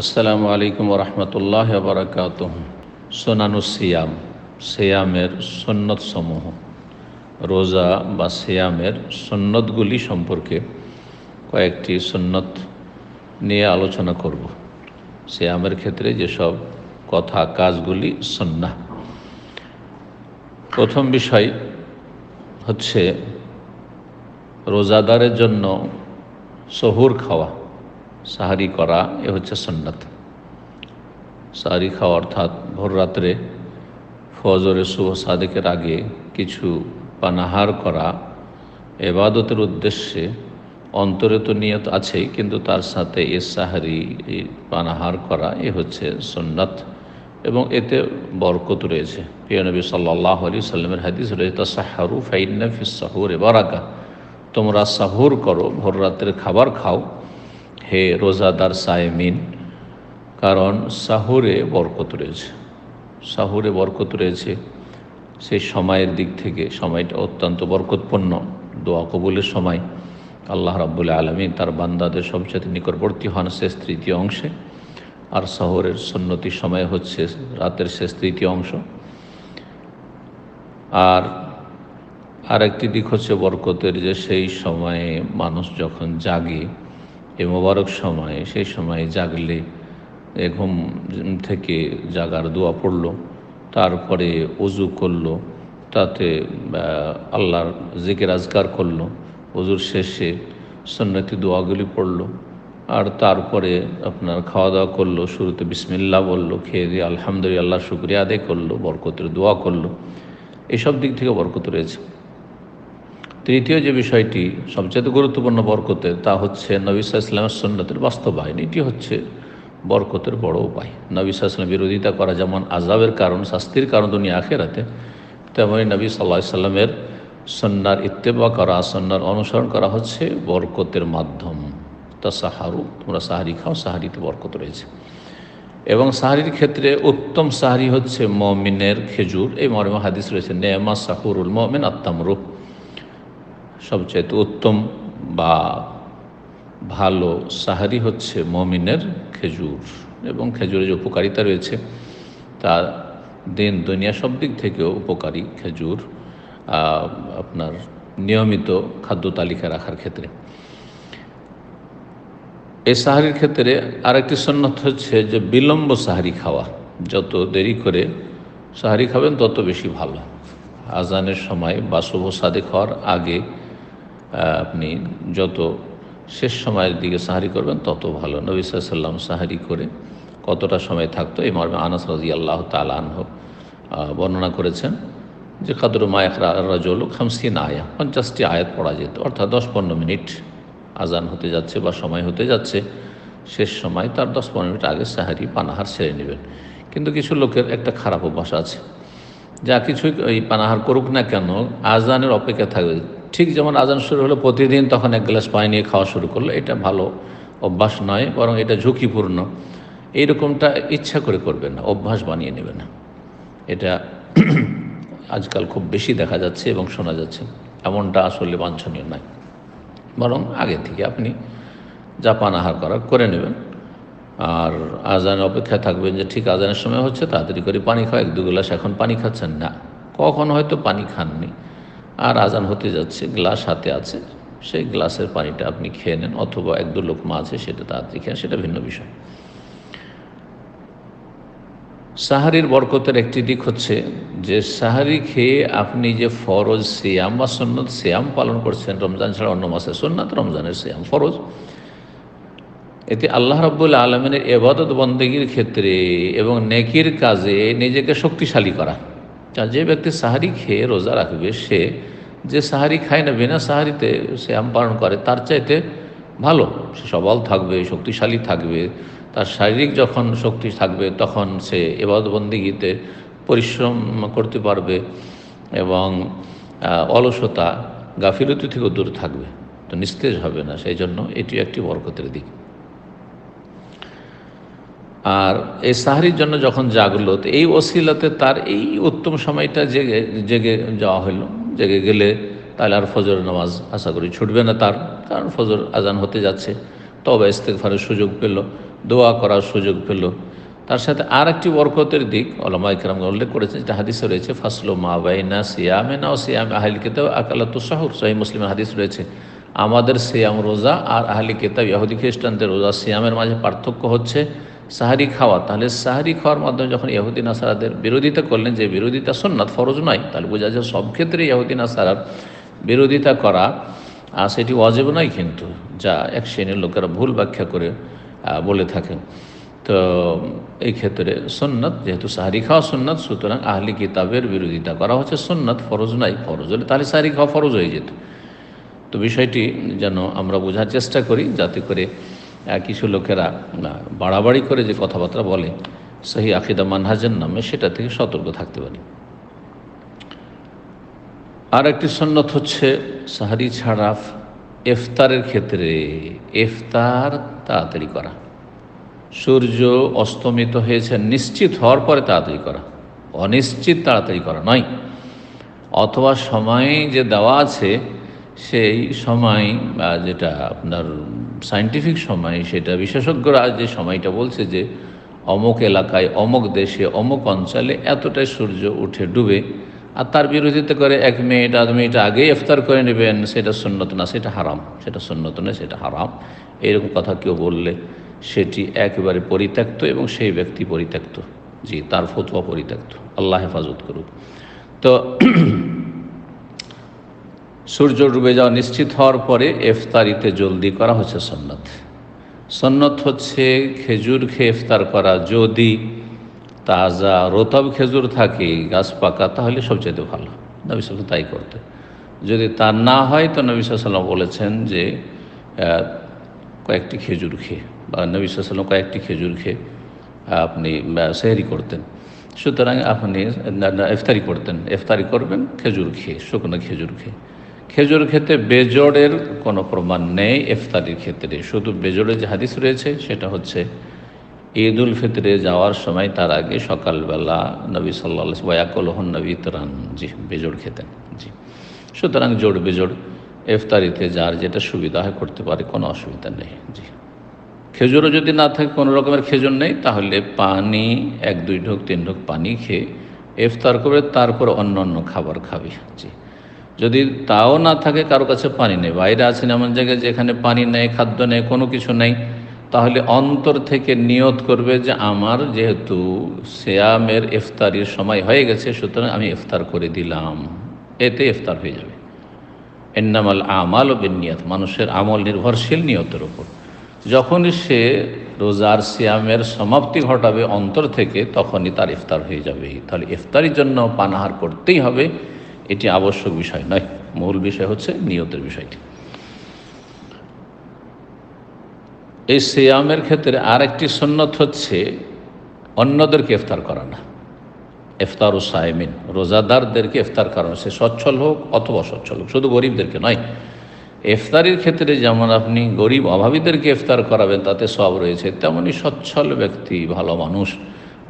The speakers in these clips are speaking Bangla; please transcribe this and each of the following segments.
আসসালামু আলাইকুম রহমতুল্লাহ বারকাত সোনানু সিয়াম, সিয়ামের সন্ন্যত সমূহ। রোজা বা সিয়ামের সন্ন্যতগুলি সম্পর্কে কয়েকটি সন্ন্যত নিয়ে আলোচনা করব। সিয়ামের ক্ষেত্রে যেসব কথা, কাজগুলি সন্না প্রথম বিষয় হচ্ছে রোজাদারের জন্য সহুর খাওয়া। সাহারি করা, এ হচ্ছে সন্ন্যত সাহারি খাওয়া অর্থাৎ ভোর রাত্রে ফজরের শুভ সাদেকের আগে কিছু পানাহার করা এবাদতের উদ্দেশ্যে অন্তরে তো নিয়ত আছেই, কিন্তু তার সাথে এ সাহারি পানাহার করা, এ হচ্ছে সন্ন্যত এবং এতে বরকত রয়েছে। প্রিয় নবী সাল্লাহ আলী সাল্লামের হাদিস রয়েছে সাহারু ফাইন্না সাহুর এবারাকা তোমরা সাহুর করো, ভোর রাত্রে খাবার খাও হে রোজাদার সায়েমিন, কারণ সাহুরে বরকত রয়েছে। সাহুরে বরকত রয়েছে। সেই সময়ের দিক থেকে সময়টা অত্যন্ত বরকতপূর্ণ, দোয়া কবুলের সময়। আল্লাহ রাবুল্লাহ আলমী তার বান্দাদের সবচেয়ে নিকটবর্তী হন শেষ তৃতীয় অংশে। আর শহরের সন্নতির সময় হচ্ছে রাতের শেষ তৃতীয় অংশ। আর আরেকটি দিক হচ্ছে বরকতের যে সেই সময়ে মানুষ যখন জাগে এ মোবারক সময়ে, সেই সময়ে জাগলে ঘুম থেকে জাগার দোয়া পড়ল, তারপরে অজু করল, তাতে আল্লাহর জিকের আজগার করল, অজুর শেষে সন্ন্যতি দোয়াগুলি পড়ল, আর তারপরে আপনার খাওয়া দাওয়া করল, শুরুতে বিসমিল্লা বলল, খেয়ে দিয়ে আলহামদুলিল্লাহ, শুক্রিয়া আদায় করল, বরকতের দোয়া করল, এসব দিক থেকে বরকত রয়েছে। তৃতীয় যে বিষয়টি, সবচেয়ে গুরুত্বপূর্ণ বরকতের, তা হচ্ছে নবিসা ইসলামের সন্ন্যতের বাস্তবায়ন। এটি হচ্ছে বরকতের বড় উপায়। নবিসা ইসলাম বিরোধিতা করা যেমন আজাবের কারণ, শাস্তির কারণ দুনিয়া আখেরাতে তেমনই নবী সাল্লাহ সাল্লামের সন্ন্যার ইত্তেবা করা সন্ন্যার অনুসরণ করা হচ্ছে বরকতের মাধ্যম। তা সাহারু তোমরা সাহারি খাও, সাহারিতে বরকত রয়েছে। এবং সাহারির ক্ষেত্রে উত্তম সাহারি হচ্ছে মমিনের খেজুর। এই মর্মে হাদিস রয়েছে, নেমা সাহুরুল মমিন আত্মামরূপ সবচাইতে উত্তম বা ভালো সাহারি হচ্ছে মমিনের খেজুর এবং খেজুরের যে উপকারিতা রয়েছে, তা দিন দুনিয়া সব দিক থেকেও উপকারী খেজুর আপনার নিয়মিত খাদ্য তালিকা রাখার ক্ষেত্রে। এই সাহারির ক্ষেত্রে আরেকটি সন্ন্যত হচ্ছে যে বিলম্ব সাহারি খাওয়া। যত দেরি করে সাহারি খাবেন, তত বেশি ভালো। আজানের সময় বা শুভ সাদে খাওয়ার আগে আপনি যত শেষ সময়ের দিকে সাহারি করবেন, তত ভালো। নবী সাল্লাম সাহারি করে কতটা সময় থাকতো, এই মর্মে আনাস রাজি আল্লাহ তালাহ বর্ণনা করেছেন যে কাদর মায়াক রাজল খামসিন আয়া, পঞ্চাশটি আয়াত পড়া যেত, অর্থাৎ দশ পনেরো মিনিট আজান হতে যাচ্ছে বা সময় হতে যাচ্ছে, শেষ সময় তার দশ পনেরো মিনিট আগে সাহারি পানাহার সেরে নেবেন। কিন্তু কিছু লোকের একটা খারাপ অভ্যাস আছে। যা কিছুই এই পানাহার করুক না কেন, আজানের অপেক্ষা থাকবে। ঠিক যেমন আজান শুরু হলো, প্রতিদিন তখন এক গ্লাস পানি নিয়ে খাওয়া শুরু করল। এটা ভালো অভ্যাস নয়, বরং এটা ঝুঁকিপূর্ণ। এইরকমটা ইচ্ছা করে করবে না, অভ্যাস বানিয়ে নেবে না। এটা আজকাল খুব বেশি দেখা যাচ্ছে এবং শোনা যাচ্ছে। এমনটা আসলে বাঞ্ছনীয় নয়। বরং আগে থেকে আপনি যা পানাহার করার করে নেবেন। আর আজানের অপেক্ষায় থাকবেন যে ঠিক আজানের সময় হচ্ছে, তাড়াতাড়ি করে পানি খাওয়া। এক দু গ্লাস এখন পানি খাচ্ছেন না। কখন হয়তো পানি খাননি। আর আজান হতে যাচ্ছে, গ্লাস হাতে আছে, সেই গ্লাসের পানিটা আপনি খেয়ে নেন অথবা এক দু লোকমা আছে সেটা তাড়াতাড়ি খেয়ে সেটা ভিন্ন বিষয়। সাহারির বরকতের একটি দিক হচ্ছে যে সাহারি খেয়ে আপনি যে ফরজ সিয়াম বা সন্ন্যত সিয়াম পালন করছেন, রমজান ছাড়া অন্য মাসে সন্ন্যত রমজানের সিয়াম ফরজ, এতে আল্লাহ রব্বুল আলমিনের এবাদত বন্দগীর ক্ষেত্রে এবং নেকির কাজে নিজেকে শক্তিশালী করা। যে ব্যক্তি সাহারি খেয়ে রোজা রাখবে, সে যে সাহারি খায় না, বিনা সাহারিতে শ্যাম পালন করে, তার চাইতে ভালো। সে সবল থাকবে, শক্তিশালী থাকবে। তার শারীরিক যখন শক্তি থাকবে, তখন সে এবাদবন্দিগিতে পরিশ্রম করতে পারবে এবং অলসতা গাফিলতি থেকেও দূর থাকবে। তো নিস্তেজ হবে না, সেই জন্য এটি একটি বরকতের দিক। আর এই সাহারির জন্য যখন জাগলো, তো এই ওসিলাতে তার এই উত্তম সময়টা জেগে জেগে যাওয়া হলো জেগে গেলে তাহলে আর ফজর নামাজ আশা করি ছুটবে না তার, কারণ ফজর আজান হতে যাচ্ছে। তবে ইস্তেকফারের সুযোগ পেল, দোয়া করার সুযোগ পেল। তার সাথে আর একটি বরকতের দিক ওলামা ইকরাম উল্লেখ করেছেন, যেটা হাদিসে রয়েছে, ফাসলো মা বাইনা সিয়ামে না ও সিয়ামে আহলি কেতাব আকালাত শাহুর। সহি মুসলিমের হাদিস রয়েছে, আমাদের সিয়াম রোজা আর আহলি কেতাব ইহুদি খ্রিস্টানদের রোজা সিয়ামের মাঝে পার্থক্য হচ্ছে সাহারি খাওয়া তাহলে সাহারি খাওয়ার মাধ্যমে যখন ইহুদিন আসারাদের বিরোধিতা করলেন যে বিরোধিতা সন্ন্যত ফরজ নয় তাহলে বোঝা যায় সব ক্ষেত্রে ইহুদিন আসারার বিরোধিতা করা আহ, সেটি অজেব নয় কিন্তু যা এক শ্রেণির লোকেরা ভুল ব্যাখ্যা করে বলে থাকেন তো এই ক্ষেত্রে সন্ন্যত যেহেতু সাহারি খাওয়া সন্ন্যত সুতরাং আহলি কিতাবের বিরোধিতা করা হচ্ছে সন্ন্যত ফরজ নাই ফরজ হলে তাহলে সাহারি খাওয়া ফরজ হয়ে যেত। তো বিষয়টি যেন আমরা বোঝার চেষ্টা করি যাতে করে কিছু লোকেরা বাড়াবাড়ি করে যে কথাবার্তা বলে সেই আকিদা মানহাজের নামে সেটা থেকে সতর্ক থাকতে পারি। আর একটি সন্ন্যত হচ্ছে, সাহারি ছাড়া ইফতারের ক্ষেত্রে, ইফতার তাড়াতাড়ি করা। সূর্য অস্তমিত হয়েছে, নিশ্চিত হওয়ার পরে তাড়াতাড়ি করা। অনিশ্চিত তাড়াতাড়ি করা নয়। অথবা সময় যে দেওয়া আছে, সেই সময় যেটা আপনার সায়েন্টিফিক সময় সেটা, বিশেষজ্ঞরা যে সময়টা বলছে যে অমুক এলাকায়, অমুক দেশে, অমুক অঞ্চলে এতটাই সূর্য উঠে, ডুবে, আর তার বিরোধিতা করে এক মিনিট, আধ মিনিট আগেই ইফতার করে নেবেন, সেটা সুন্নত না, সেটা হারাম, সেটা সুন্নত না সেটা হারাম। এরকম কথা কেউ বললে সেটি একেবারে পরিত্যক্ত এবং সেই ব্যক্তি পরিত্যক্ত। জি, তার ফতোয়া পরিত্যক্ত। আল্লাহ হেফাজত করুক। তো সূর্য ডুবে যাওয়া নিশ্চিত হওয়ার পরে এফতারিতে জলদি করা হচ্ছে সন্ন্যত। সন্ন্যত হচ্ছে খেজুর খেয়ে ইফতার করা। যদি তাজা রোতব খেজুর থাকে, গাছ পাকা, তাহলে সবচেয়ে ভালো। নবী তাই করতে যদি তা না হয়, তো নবী সাল্লাম বলেছেন যে কয়েকটি খেজুর খেয়ে, বা নবী সাল্লাম কয়েকটি খেজুর খেয়ে আপনি সেহরি করতেন। সুতরাং আপনি ইফতারি করতেন। ইফতারি করবেন, খেজুর খেয়ে, শুকনো খেজুর খেয়ে। খেজুর খেতে বেজোড়ের কোনো প্রমাণ নেই, ইফতারির ক্ষেত্রে। শুধু বেজোড়ের যে হাদিস রয়েছে, সেটা হচ্ছে ঈদ উল ফিতরে যাওয়ার সময় তার আগে সকালবেলা নবী সাল্লা বয়াকলহন নবী তরান জি, বেজোড় খেতেন। জি। সুতরাং জোড় বেজোড়, ইফতারিতে যার যেটা সুবিধা হয় করতে পারে, কোনো অসুবিধা নেই। জি। খেজুরও যদি না থাকে, কোনো রকমের খেজুর নেই, তাহলে পানি, এক, দুই ঢোক, তিন ঢোক পানি খেয়ে ইফতার করবে তারপর অন্য অন্য খাবার খাবে। জি। যদি তাও না থাকে, কারও কাছে পানি নেই। বাইরে আছেন এমন জায়গায় যেখানে পানি নেই, খাদ্য নেই, কোনো কিছু নেই, তাহলে অন্তর থেকে নিয়ত করবে যে আমার যেহেতু শ্যামের ইফতারির সময় হয়ে গেছে, সুতরাং আমি ইফতার করে দিলাম। এতে ইফতার হয়ে যাবে। এন্নামাল আমাল ও বেনিয়াত, মানুষের আমল নির্ভরশীল নিয়তের ওপর যখনই সে রোজার সিয়ামের সমাপ্তি ঘটাবে অন্তর থেকে, তখনই তার ইফতার হয়ে যাবে। তাহলে ইফতারির জন্য পানাহার করতেই হবে। এটি আবশ্যক বিষয় নয়, মূল বিষয় হচ্ছে নিয়তের বিষয়টি। এই সিয়ামের ক্ষেত্রে আর একটি সন্ন্যত হচ্ছে অন্যদেরকে ইফতার করা না। ইফতার ও সায়মিন রোজাদারদেরকে ইফতার করানো, সে সচ্ছল হোক অথবা সচ্ছল হোক, শুধু গরিবদেরকে নয়। ইফতারির ক্ষেত্রে যেমন আপনি গরিব অভাবীদেরকে ইফতার করাবেন, তাতে সব রয়েছে তেমনই সচ্ছল ব্যক্তি, ভালো মানুষ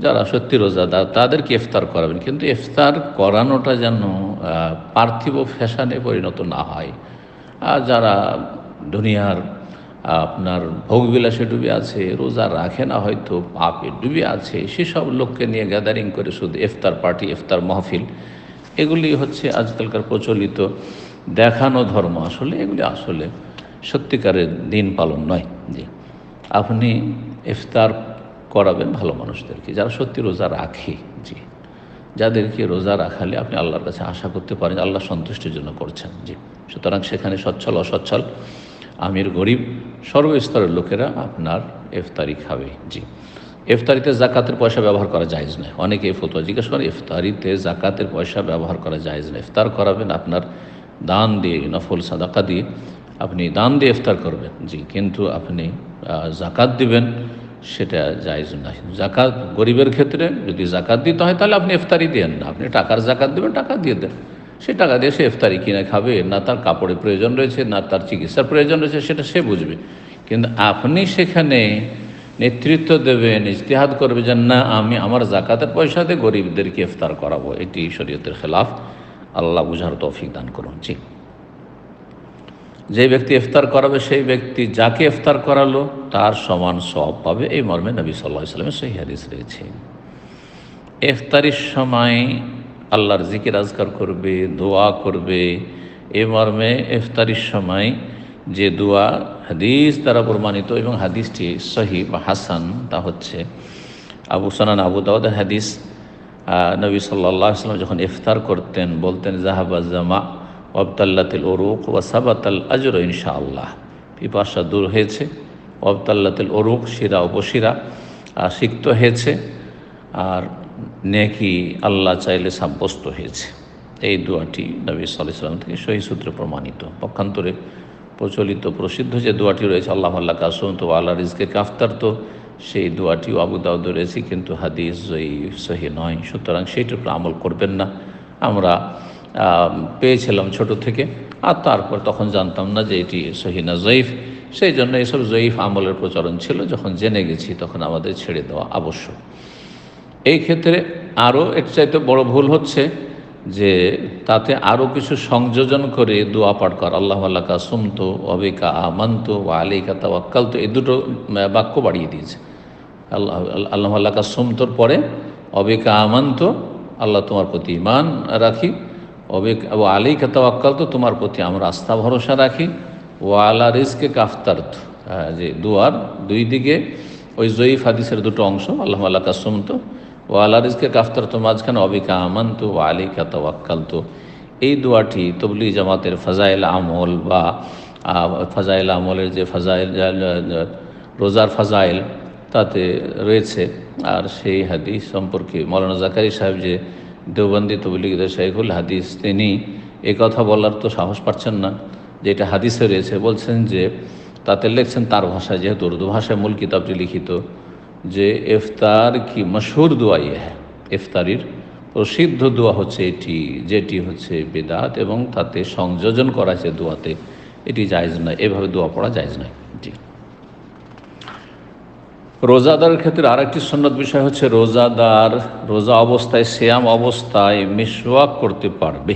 যারা সত্যি রোজাদার তাদেরকে ইফতার করাবেন। কিন্তু ইফতার করানোটা যেন পার্থিব ফ্যাশনে পরিণত না হয়। আর যারা দুনিয়ার আপনার ভোগবিলাসে ডুবে আছে, রোজা রাখে না হয়তো, পাপে ডুবে আছে, সেসব লোককে নিয়ে গ্যাদারিং করে শুধু ইফতার পার্টি ইফতার মাহফিল, এগুলি হচ্ছে আজকালকার প্রচলিত দেখানো ধর্ম। আসলে এগুলি আসলে সত্যিকারের দিন পালন নয়। জি। আপনি ইফতার করাবেন ভালো মানুষদেরকে, যারা সত্যি রোজা রাখে। জি। যাদেরকে রোজা রাখালে আপনি আল্লাহর কাছে আশা করতে পারেন, আল্লাহ সন্তুষ্টির জন্য করছেন। জি। সুতরাং সেখানে সচ্ছল, অসচ্ছল, আমির, গরিব, সর্বস্তরের লোকেরা আপনার ইফতারি খাবে। জি। ইফতারিতে জাকাতের পয়সা ব্যবহার করা যায়জ নয়। অনেকে এই ফতোয়া জিজ্ঞেস করে ইফতারিতে জাকাতের পয়সা ব্যবহার করা জায়েজ নয়? ইফতার করাবেন আপনার দান দিয়ে, নফল সাদাকা দিয়ে। আপনি দান দিয়ে ইফতার করবেন। জি। কিন্তু আপনি জাকাত দিবেন সেটা জায়েজ নয়। জাকাত গরিবের ক্ষেত্রে যদি জাকাত দিতে হয়, তাহলে আপনি ইফতারি দেন না। আপনি টাকার জাকাত দেবেন, টাকা দিয়ে দেন। সে টাকা দিয়ে সে ইফতারি কিনে খাবে, না তার কাপড়ের প্রয়োজন রয়েছে, না তার চিকিৎসার প্রয়োজন রয়েছে, সেটা সে বুঝবে। কিন্তু আপনি সেখানে নেতৃত্ব দেবেন, ইজতিহাদ করবে যে, না, আমি আমার জাকাতের পয়সা দিয়ে গরিবদেরকে ইফতার করাবো। এটি শরীয়তের খেলাফ। আল্লাহ বুঝার তৌফিক দান করুন। জি। যে ব্যক্তি ইফতার করাবে, সেই ব্যক্তি যাকে ইফতার করালো, তার সমান সব পাবে। এই মর্মে নবী সাল্লাহ ইসলামের সেই হাদিস রয়েছে। ইফতারির সময় আল্লাহর জিকির আজকার করবে, দোয়া করবে। এ মর্মে ইফতারির সময় যে দোয়া, হাদিস দ্বারা প্রমাণিত এবং হাদিসটি সহি বা হাসান, তা হচ্ছে আবু সানান আবু দাউদ হাদিস। নবী সাল্লাহ সাল্লাম যখন ইফতার করতেন, বলতেন জাহাবা জামা ওয়াবতাল্লাতিল ওরুক ওয়া সাবাতাল আজর ইনশাআল্লাহ। পিপাসা দূর হয়েছে ওয়াবতাল্লাতিল ওরুক, শিরা উপশিরা সিক্ত হয়েছে, আর নেকি আল্লাহ চাইলে সাব্যস্ত হয়েছে। এই দোয়াটি নবী সাল্লাহ সাল্লাম থেকে সহি সূত্রে প্রমাণিত। পক্ষান্তরে প্রচলিত প্রসিদ্ধ যে দোয়াটি রয়েছে, আল্লাহ আল্লাহ কাসম তো আল্লাহ রিজকে কাফতার তো, সেই দোয়াটিও আবু দাউদ রয়েছে, কিন্তু হাদিস জয়ীফ, সহি নয়। সুতরাং সেইটার উপর আমল করবেন না। আমরা পেয়েছিলাম ছোট থেকে। আর তারপর তখন জানতাম না যে এটি সহিনা জয়ীফ। সেই জন্য এসব জয়ীফ আমলের প্রচলন ছিল, যখন জেনে গেছি তখন আমাদের ছেড়ে দেওয়া আবশ্যক। এই ক্ষেত্রে আরও এর চাইতে বড় ভুল হচ্ছে যে তাতে আরও কিছু সংযোজন করে দোয়া পাঠ কর। আল্লাহ আল্লাহ সুমত অবিকা আমন্ত ও আলিকা তো এই দুটো বাক্য বাড়িয়ে দিয়েছে। আল্লাহ আল্লাহ আল্লাহ কা সুমতর পরে অবিকা আমান্ত, আল্লাহ তোমার প্রতি ইমান রাখি। অবিক ও আলিকা তাওয়াক্কাল তো তোমার প্রতি আমরা আস্থা, ভরসা রাখি। ও আলা রিজকে কাফতার্থ যে দুয়ার দুই দিকে, ওই জয়ীফ হাদিসের দুটো অংশ, আল্লাহ আল্লাহ কা সুমত। ও আল্লাহ রিজকে কাফতার তো মাঝখানে অবিকা আমান্ত ও আলিকা তাওয়াক্কাল তো এই দোয়াটি তবলি জামাতের ফাজাইল আমল বা ফাজাইল আমলের যে ফাজাইল রোজার ফাজাইল, তাতে রয়েছে। আর সেই হাদিস সম্পর্কে মৌলানা জাকারি সাহেব যে দেওবন্দি তবলিগিদ শাইখুল হাদিস, তিনি এ কথা বলার তো সাহস পাচ্ছেন না। যেটা হাদিসে রয়েছে, বলছেন যে, তাতে লিখছেন তার ভাষায়, যেহেতু উর্দু ভাষায় মূল কিতাবটি লিখিত, যে ইফতার কি মশহুর দোয়া ইয়ে হ্যাঁ ইফতারির প্রসিদ্ধ দোয়া হচ্ছে এটি, যেটি হচ্ছে বেদাত এবং তাতে সংযোজন করা আছে দোয়াতে। এটি জায়জ নয়, এভাবে দোয়া পড়া জায়জ নয়। জি। রোজাদারের ক্ষেত্রে আরেকটি সন্ন্যত বিষয় হচ্ছে রোজাদার, রোজা অবস্থায় শ্যাম অবস্থায় মিসওয়াক করতে পারবে।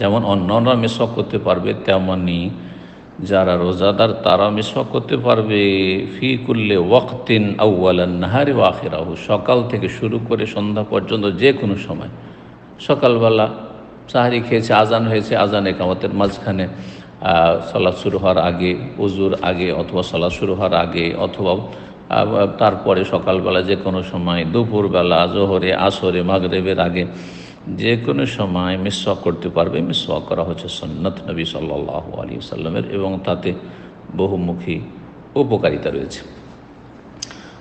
যেমন অন্যান্যরা মিসওয়াক করতে পারবে, তেমনি যারা রোজাদার তারা মিসওয়াক করতে পারবে। ফি কুল্লে ওয়াক্তিন আউ্বালান নাহারি ওয়াখিরাহু সকাল থেকে শুরু করে সন্ধ্যা পর্যন্ত যে কোনো সময়। সকালবেলা সাহারি খেয়েছে, আজান হয়েছে, আজান একামতের মাঝখানে সলাৎ শুরু হওয়ার আগে, উজুর আগে অথবা সলাৎ শুরু হওয়ার আগে অথবা তারপরে সকালবেলা যে কোনো সময়, দুপুরবেলা, জোহরে, আসরে, মাগরেবের আগে যে কোনো সময় মিসওয়াক করতে পারবে। মিসওয়াক করা হচ্ছে সন্নত নবী সাল্লাহ আলী সাল্লামের এবং তাতে বহুমুখী উপকারিতা রয়েছে।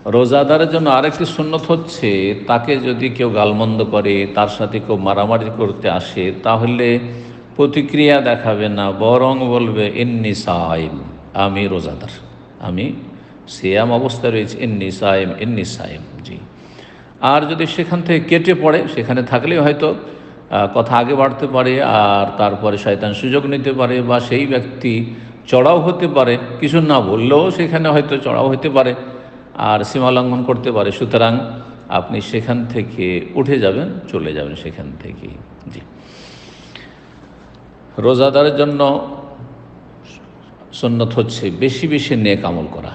রোজাদারের জন্য আরেকটি সুন্নত হচ্ছে, তাকে যদি কেউ গালমন্দ করে, তার সাথে কেউ মারামারি করতে আসে, তাহলে প্রতিক্রিয়া দেখাবে না, বরং বলবে, ইন্নি সাইম, আমি রোজাদার, আমি সিয়াম অবস্থায় রয়েছে, ইন্নি সায়েম ইন্নি সায়েম জি। আর যদি সেখান থেকে কেটে পড়ে, সেখানে থাকলেই হয়তো কথা আগে বাড়তে পারে, আর তারপরে শয়তান সুযোগ নিতে পারে, বা সেই ব্যক্তি চড়াও হতে পারে, কিছু না বললেও সেখানে হয়তো চড়াও হতে পারে, আর সীমা লঙ্ঘন করতে পারে। সুতরাং আপনি সেখান থেকে উঠে যাবেন, চলে যাবেন সেখান থেকে জি। রোজাদারের জন্য সুন্নত হচ্ছে বেশি বেশি নেক আমল করা।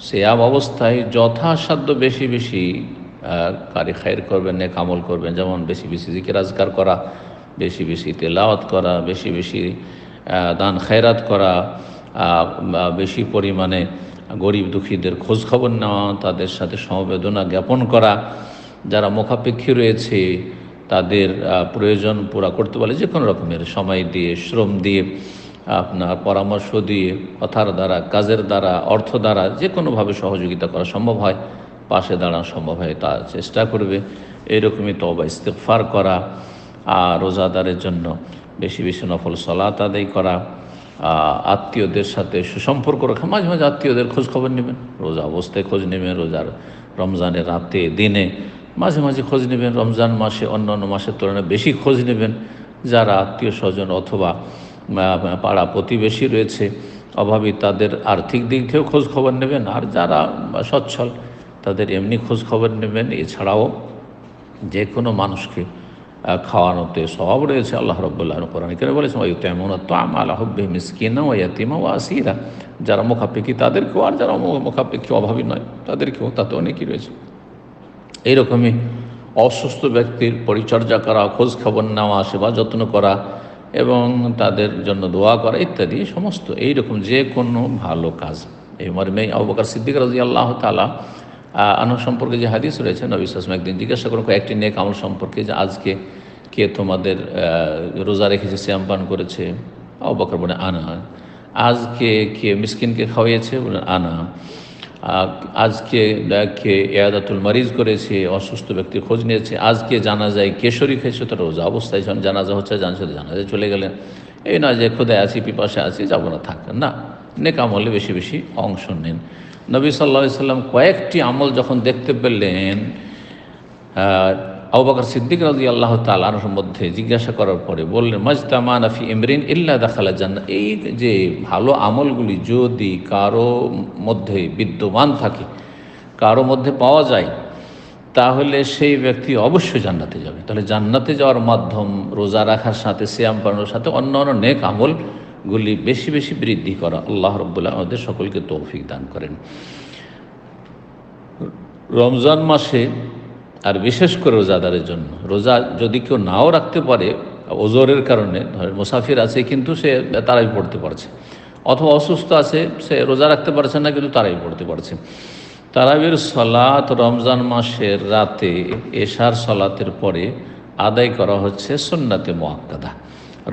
সেয়াম অবস্থায় যথাসাধ্য বেশি বেশি কারি খায়ের করবেন, নেক আমল করবেন। যেমন বেশি বেশি জিকির করা, বেশি বেশি তেলাওয়াত করা, বেশি বেশি দান খায়রাত করা বেশি পরিমাণে গরিব দুঃখীদের খোঁজ খবর নেওয়া, তাদের সাথে সমবেদনা জ্ঞাপন করা, যারা মুখাপেক্ষী রয়েছে, তাদের প্রয়োজন পুরা করতে পারে যে কোনো রকমের সময় দিয়ে, শ্রম দিয়ে আপনার পরামর্শ দিয়ে, কথার দ্বারা, কাজের দ্বারা, অর্থ দ্বারা যে কোনোভাবে সহযোগিতা করা সম্ভব হয়, পাশে দাঁড়ানো সম্ভব হয়, তা চেষ্টা করবে। এরকমই তবা ইস্তেকফার করা, আর রোজাদারের জন্য বেশি বেশি নফল সলাত আদায় করা আত্মীয়দের সাথে সুসম্পর্ক রাখা, মাঝে মাঝে আত্মীয়দের খোঁজ খবর নেবেন, রোজা অবস্থায় খোঁজ নেবেন, রোজার রমজানের রাতে, দিনে মাঝে মাঝে খোঁজ নেবেন, রমজান মাসে অন্য অন্য মাসের তুলনায় বেশি খোঁজ নেবেন, যারা আত্মীয় স্বজন অথবা পাড়া প্রতিবেশী রয়েছে, অভাবী তাদের আর্থিক দিক থেকেও খোঁজ খবর নেবেন, আর যারা সচ্ছল তাদের এমনি খোঁজ খবর নেবেন। এছাড়াও যে কোনো মানুষকে খাওয়ানোতে সব রয়েছে, আল্লাহ রব্বুল্লাহ কোরআন কেন বলেছেন ওই তেমন তো আমার হব্বে মিসকিনা ও ইয়াতিমা ও আসিরা। যারা মুখাপেক্ষি তাদেরকেও, আর যারা মুখাপেক্ষি অভাবী নয়, তাদেরকেও তাতে অনেকই রয়েছে। এইরকমই অসুস্থ ব্যক্তির পরিচর্যা করা খোঁজ খবর নেওয়া, সেবা যত্ন করা এবং তাদের জন্য দোয়া করা ইত্যাদি, সমস্ত এইরকম যে কোনো ভালো কাজ। এই মর্মে আবুবকর সিদ্দিক রাজি আল্লাহ তালা আনু সম্পর্কে যে হাদিস রয়েছে, নবী সাসম একদিন জিজ্ঞাসা করুন কয়েকটি নেক আমল সম্পর্কে যে আজকে কে তোমাদের রোজা রেখেছে শ্যাম পান করেছে? আবুবকর বলে আনা। আজকে কে মিসকিনকে খাওয়াইয়েছে? বলে আনা। আজকে কে এয়াদাতুল মারিজ করেছে, অসুস্থ ব্যক্তি খোঁজ নিয়েছে। আজকে জানা যায় কেশরী খেয়েছে, তো রোজা অবস্থায় যখন জানাজা হচ্ছে জানছে যায় চলে গেলেন। এই না যে খোদায় আছি, পিপাসে আছি, যাব না থাকেন না। নেক আমলে বেশি বেশি অংশ নেন। নবী সাল্লা সাল্লাম কয়েকটি আমল যখন দেখতে পেলেন আবাকর সিদ্দিক রাজি আল্লাহ তালার মধ্যে জিজ্ঞাসা করার পরে বললেন, মজতামান আফি ইমরিন ইল্লা দাখালা জান্না এই যে ভালো আমলগুলি যদি কারও মধ্যে বিদ্যমান থাকে, কারও মধ্যে পাওয়া যায়, তাহলে সেই ব্যক্তি অবশ্যই জান্নাতে যাবে। তাহলে জান্নাতে যাওয়ার মাধ্যম, রোজা রাখার সাথে শ্যাম পানোর সাথে, অন্য অন্য নেক আমলগুলি বেশি বেশি বৃদ্ধি করা আল্লাহ রব্বুল্লাহ আমাদের সকলকে তৌফিক দান করেন। রমজান মাসে আর বিশেষ করে রোজাদারের জন্য। রোজা যদি কেউ নাও রাখতে পারে, ওজোরের কারণে মুসাফির আছে কিন্তু সে, তারাই পড়তে পারছে। অথবা অসুস্থ আছে, সে রোজা রাখতে পারছে না কিন্তু তারাই পড়তে পারছে। তারাবির সলাত রমজান মাসের রাতে, এশার সলাতের পরে আদায় করা হচ্ছে সন্নাতে মোয়াক্কাদা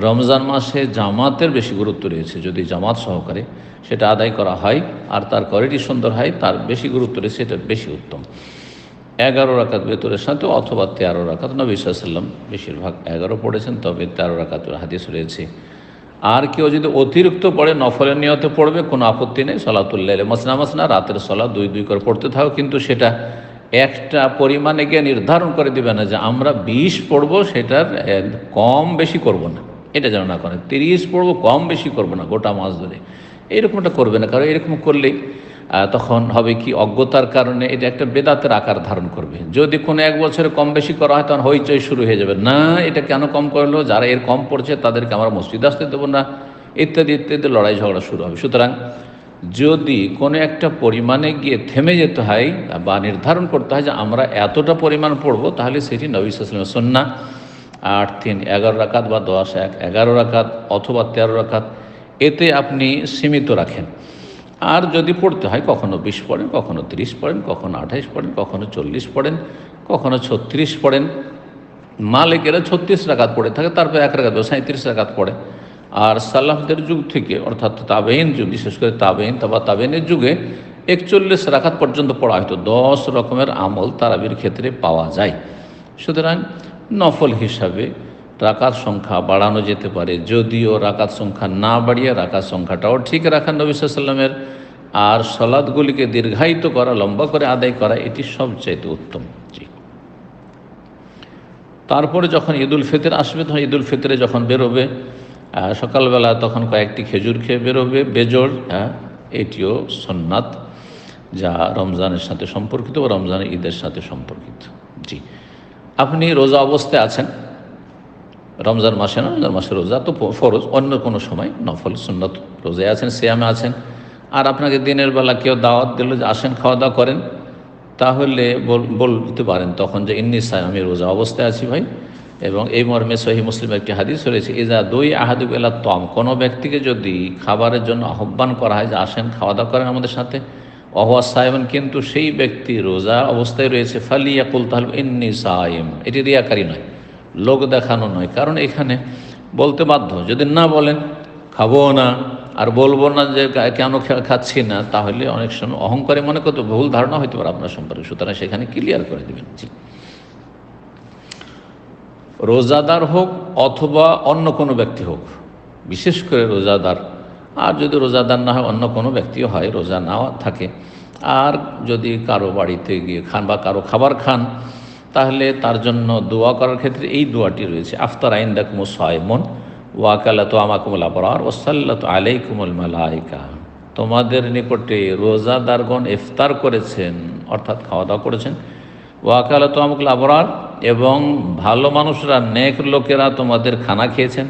রমজান মাসে জামাতের বেশি গুরুত্ব রয়েছে, যদি জামাত সহকারে সেটা আদায় করা হয়, আর তার কোয়ালিটি সুন্দর হয়, তার বেশি গুরুত্ব রয়েছে, সেটা বেশি উত্তম। এগারো রাকাত ভেতরের সাথে অথবা তেরো রাকাত নবী সাল্লাম বেশিরভাগ এগারো পড়েছেন, তবে তেরো রাকাত হাদিস রয়েছে। আর কেউ যদি অতিরিক্ত পড়ে, নফলের নিয়তে পড়বে, কোনো আপত্তি নেই সলাতুল্লাহ মাসনা মাসনা, রাতের সলা দুই দুই করে পড়তে থাকো, কিন্তু সেটা একটা পরিমাণে গিয়ে নির্ধারণ করে দেবে না যে আমরা বিশ পড়ব, সেটার কম বেশি করব না। এটা যেন না করে, তিরিশ পড়ব, কম বেশি করব না গোটা মাস ধরে। এরকমটা করবে না, কারণ এরকম করলেই তখন হবে কি অজ্ঞতার কারণে এটা একটা বেদাতের আকার ধারণ করবে। যদি কোনো এক বছরে কম বেশি করা হয়, তখন হইচই শুরু হয়ে যাবে। না, এটা কেন কম করল? যারা এর কম পড়ছে, তাদেরকে আমরা মসজিদ আসতে দেবো না। ইত্যাদি ইত্যাদি লড়াই ঝগড়া শুরু হবে। সুতরাং যদি কোনো একটা পরিমাণে গিয়ে থেমে যেতে হয় বা নির্ধারণ করতে হয় যে আমরা এতটা পরিমাণ পড়ব, তাহলে সেটি নবী সন্না আট, তিন, এগারো রাকাত বা দশ, এক, এগারো রাকাত অথবা তেরো রাকাত, এতে আপনি সীমিত রাখেন। আর যদি পড়তে হয়, কখনো বিশ পড়েন, কখনো তিরিশ পড়েন, কখনো আঠাইশ পড়েন, কখনো চল্লিশ পড়েন, কখনো ছত্রিশ পড়েন। মালিকেরা ছত্রিশ রাকাত পড়ে থাকে, তারপর এক রাকাত সাঁত্রিশ রাকাত পড়ে। আর সাল্লাহদের যুগ থেকে, অর্থাৎ তাবেইন যুগ, বিশেষ করে তাবেইন বা তাবেইনের যুগে, একচল্লিশ রাকাত পর্যন্ত পড়া হয়তো দশ রকমের আমল তারাবির ক্ষেত্রে পাওয়া যায়। সুতরাং নফল হিসাবে রাকাত সংখ্যা বাড়ানো যেতে পারে। যদিও রাকাত সংখ্যা না বাড়িয়ে রাকাত সংখ্যাটাও ঠিক রাখা নবী সাল্লামের আর সলাদগুলিকে দীর্ঘায়িত করা, লম্বা করে আদায় করা, এটি সবচাইতে উত্তম জি। তারপরে যখন ঈদুল ফিতর আসবে, তখন ঈদুল ফিতরে যখন বেরোবে সকালবেলা তখন কয়েকটি খেজুর খেয়ে বেরোবে বেজোর হ্যাঁ এটিও সন্ন্যাত যা রমজানের সাথে সম্পর্কিত বা রমজানের ঈদের সাথে সম্পর্কিত জি। আপনি রোজা অবস্থায় আছেন, রমজান মাসে না, রমজান মাসে রোজা তো ফরজ, অন্য কোনো সময় নফল, সুন্নত রোজায় আছেন, সিয়ামে আছেন আর আপনাকে দিনের বেলা কেউ দাওয়াত দিল যে আসেন খাওয়া দাওয়া করেন, তাহলে বলতে পারেন। তখন যে ইন্নি আমি রোজা অবস্থায় আছি ভাই। এবং এই মর্মে সহি মুসলিম একটি হাদিস রয়েছে, ইজা দুই আহাদু এলা তম কোনো ব্যক্তিকে যদি খাবারের জন্য আহ্বান করা হয় যে আসেন খাওয়া দাওয়া করেন আমাদের সাথে অহা সাহেবন কিন্তু সেই ব্যক্তি রোজা অবস্থায় রয়েছে, ফালিয়াকুল তাহলে ইন্নি সাহেম এটি রিয়াকারী নয়, লোক দেখানো নয়। কারণ এখানে বলতে বাধ্য, যদি না বলেন, খাব না আর বলব না যে কেন খাচ্ছি না, তাহলে অনেক সময় অহংকারে মনে করতে ভুল ধারণা হইতে পারে আপনার সম্পর্কে। সুতরাং সেখানে ক্লিয়ার করে দেবেন। রোজাদার হোক অথবা অন্য কোনো ব্যক্তি হোক, বিশেষ করে রোজাদার, আর যদি রোজাদার না হয়, অন্য কোনো ব্যক্তিও হয়, রোজা না থাকে, আর যদি কারও বাড়িতে গিয়ে খান বা কারও খাবার খান, তাহলে তার জন্য দোয়া করার ক্ষেত্রে এই দোয়াটি রয়েছে, আফতার আইন দেখমো সায়মন ওয়াকালা তো আমাকুমুল আবরার ওসাল্লাত আলাইকুমুল মালাইকা। তোমাদের নিকটে রোজাদারগণ ইফতার করেছেন, অর্থাৎ খাওয়া দাওয়া করেছেন। ওয়াকালা তো আমাকুল আবরার এবং ভালো মানুষরা, নেক লোকেরা তোমাদের খানা খেয়েছেন।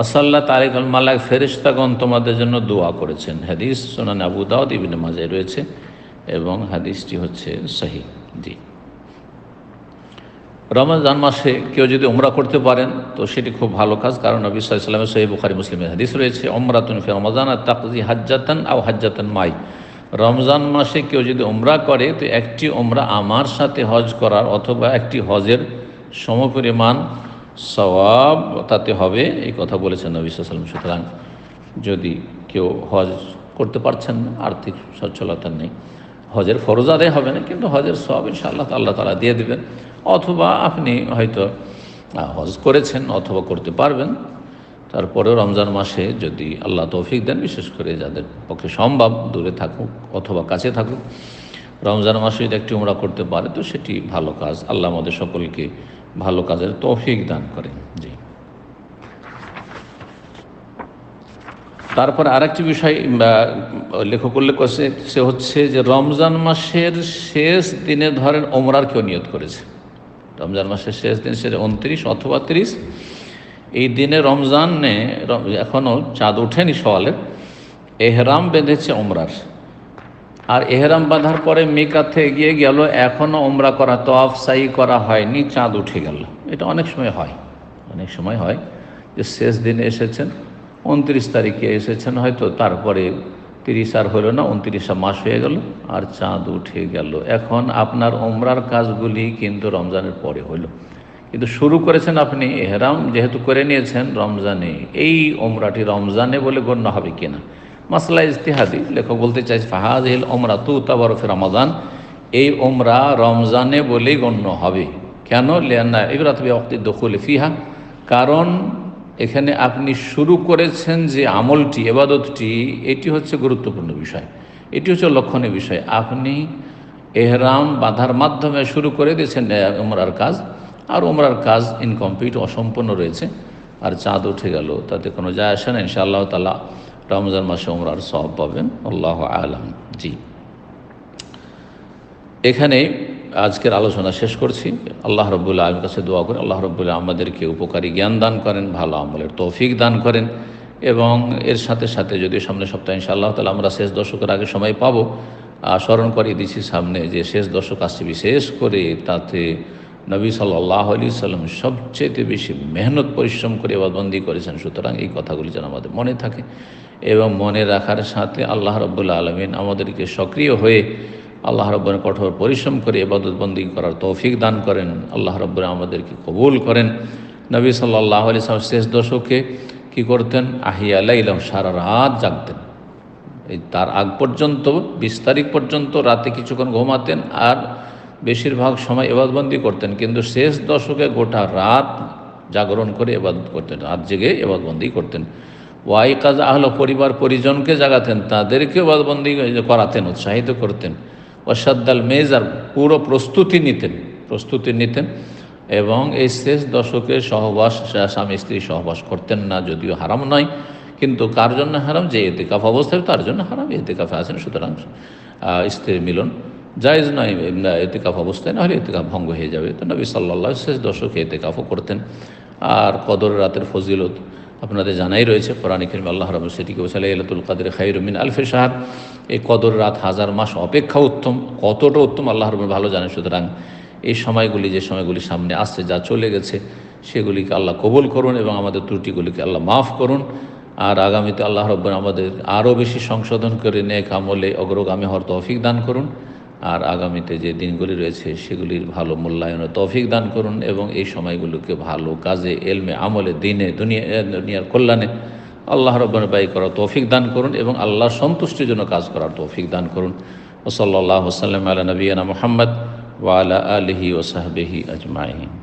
ওসাল্লাহ তারিক আল মালাক ফেরিস্তাগণ তোমাদের জন্য দোয়া করেছেন। হাদিস সোনান আবু দাউদ ইবিন রয়েছে এবং হাদিসটি হচ্ছে সহি জি রমজান মাসে কেউ যদি ওমরা করতে পারেন, তো সেটি খুব ভালো কাজ, কারণ নবী সাল্লামের সহি বুখারি মুসলিমের হাদিস রয়েছে ওমরাতুন ফি রমজান আর তাকজি হাজ্জাতান আও হাজ্জাতান মাই। রমজান মাসে কেউ যদি ওমরা করে, তো একটি ওমরা আমার সাথে হজ করার অথবা একটি হজের সমপরিমাণ সওয়াব তাতে হবে, এই কথা বলেছেন নবী সাল্লাম সুতরাং যদি কেউ হজ করতে পারছেন না আর্থিক সচ্ছলতা নেই। হজের ফরজ আদায় হবে না, কিন্তু হজের সব ইনশাআল্লাহ আল্লাহ তালা দিয়ে দেবেন। অথবা আপনি হয়তো হজ করেছেন অথবা করতে পারবেন। তারপরেও রমজান মাসে যদি আল্লাহ তৌফিক দেন, বিশেষ করে যাদের পক্ষে সম্ভব, দূরে থাকুক অথবা কাছে থাকুক, রমজান মাসে যদি একটি উমরা করতে পারে, তো সেটি ভালো কাজ। আল্লাহ আমাদের সকলকে ভালো কাজের তৌফিক দান করেন। জি। তারপর আরেকটি বিষয় লেখক উল্লেখ করছে, সে হচ্ছে যে রমজান মাসের শেষ দিনে ধরেন ওমরার কেউ নিয়ত করেছে। রমজান মাসের শেষ দিন সে উনত্রিশ অথবা তিরিশ। এই দিনে রমজানে এখনও চাঁদ ওঠেনি সওয়ালের এহরাম বেঁধেছে ওমরার। আর এহরাম বাঁধার পরে মেকাতে গিয়ে গেল এখনও ওমরা করা তফ সাই করা হয়নি, চাঁদ উঠে গেল। এটা অনেক সময় হয়, অনেক সময় হয় যে শেষ দিনে এসেছেন। উনত্রিশ তারিখে এসেছেন, হয়তো তারপরে তিরিশ আর হলো না, উনত্রিশা মাস হয়ে গেল, আর চাঁদ উঠে গেল। এখন আপনার ওমরার কাজগুলি কিন্তু রমজানের পরে হলো। কিন্তু শুরু করেছেন আপনি এহরাম, যেহেতু করে নিয়েছেন রমজানে, এই ওমরাটি রমজানে বলে গণ্য হবে কিনা? মাসলা ইস্তিহাদি লেখক বলতে চাইছে ফাহাজ হিল ওমরা তু তাবারফে রমাজান এই ওমরা রমজানে বলেই গণ্য হবে। কেন? লেয়ান্না ইবরাত অক্তি দখল ফিহা, কারণ এখানে আপনি শুরু করেছেন যে আমলটি, এবাদতটি, এটি হচ্ছে গুরুত্বপূর্ণ বিষয়। এটি হচ্ছে লক্ষণীয় বিষয়। আপনি এহরাম বাঁধার মাধ্যমে শুরু করে দিয়েছেন ওমরার কাজ। আর ওমরার কাজ ইনকমপ্লিট অসম্পূর্ণ রয়েছে। আর চাঁদ উঠে গেল, তাতে কোনো যায় আসে না। ইনশাআল্লাহ তালা রমজান মাসে ওমরার সব পাবেন। আল্লাহ আলম। জি। এখানে আজকের আলোচনা শেষ করছি। আল্লাহ রব্বুল্লাহ আলমের কাছে দোয়া করে, আল্লাহ রব্বুল্লাহ আমাদেরকে উপকারী জ্ঞান দান করেন, ভালো আমলের তৌফিক দান করেন এবং এর সাথে সাথে যদি সামনে সপ্তাহে ইনশাআল্লাহ তাহলে আমরা শেষ দশকের আগে সময় পাবো স্মরণ করিয়ে দিচ্ছি সামনে যে শেষ দশক আসছে বিশেষ করে তাতে নবী সাল্লাহ আলি সাল্লাম সবচেয়ে বেশি মেহনত, পরিশ্রম করে বন্দি করেছেন। সুতরাং এই কথাগুলি যেন আমাদের মনে থাকে এবং মনে রাখার সাথে আল্লাহ রব্বুল্লা আলমিন আমাদেরকে সক্রিয় হয়ে আল্লাহ রব্বর কঠোর পরিশ্রম করে এবাদতবন্দি করার তৌফিক দান করেন। আল্লাহ রব্বর আমাদেরকে কবুল করেন। নবী সাল্লাহ আলি সাল্লাম শেষ দশকে কী করতেন? আহিয়া আলাইলাম সারা রাত জাগতেন। এই তার আগ পর্যন্ত, বিশ তারিখ পর্যন্ত রাতে কিছুক্ষণ ঘুমাতেন আর বেশিরভাগ সময় এবাদবন্দি করতেন। কিন্তু শেষ দশকে গোটা রাত জাগরণ করে এবাদত করতেন, রাত জেগে এবাদবন্দি করতেন। ওয়াই কাজ আহল পরিবার পরিজনকে জাগাতেন তাদেরকে এবাদবন্দি করাতেন, উৎসাহিত করতেন। ওয়াসাদ্দাল মেজার পুরো প্রস্তুতি নিতেন প্রস্তুতি নিতেন এবং এই শেষ দশকে সহবাস স্বামী স্ত্রী সহবাস করতেন না, যদিও হারাম নয়। কিন্তু কার জন্য হারাম? যে এতেকাফ অবস্থায় তার জন্য হারাম, এতেকাফে আছেন, সুতরাং স্ত্রীর মিলন জায়জ নয় এতেকাফ অবস্থায় নাহলে এতেকাফ ভঙ্গ হয়ে যাবে। তো নবী সাল্লাহ শেষ দশকে এতেকাফও করতেন। আর কদর রাতের ফজিলত আপনাদের জানাই রয়েছে, কোরআন করিম আল্লাহ রব সেটিকে বসালে এলাতুল কাদের খাইরুমিন আলফে সাহার এই কদর রাত হাজার মাস অপেক্ষা উত্তম, কতটা উত্তম আল্লাহ রব ভালো জানেন। সুতরাং এই সময়গুলি, যে সময়গুলি সামনে আসছে, যা চলে গেছে, সেগুলিকে আল্লাহ কবুল করুন এবং আমাদের ত্রুটিগুলিকে আল্লাহ মাফ করুন। আর আগামীতে আল্লাহ রব্বন আমাদের আরও বেশি সংশোধন করে নেক আমলে অগ্রগামী হওয়ার তৌফিক দান করুন। আর আগামীতে যে দিনগুলি রয়েছে সেগুলির ভালো মূল্যায়নের তৌফিক দান করুন এবং এই সময়গুলোকে ভালো কাজে, এলমে, আমলে, দিনে, দুনিয়া দুনিয়ার কল্যাণে আল্লাহ রব্বান ব্যয় করার তৌফিক দান করুন এবং আল্লাহর সন্তুষ্টির জন্য কাজ করার তৌফিক দান করুন। ওসল্লাহ সাল্লাম আলা নবীনা মোহাম্মদ ওয়ালা আলহি ওসাহবেহি আজমাইন।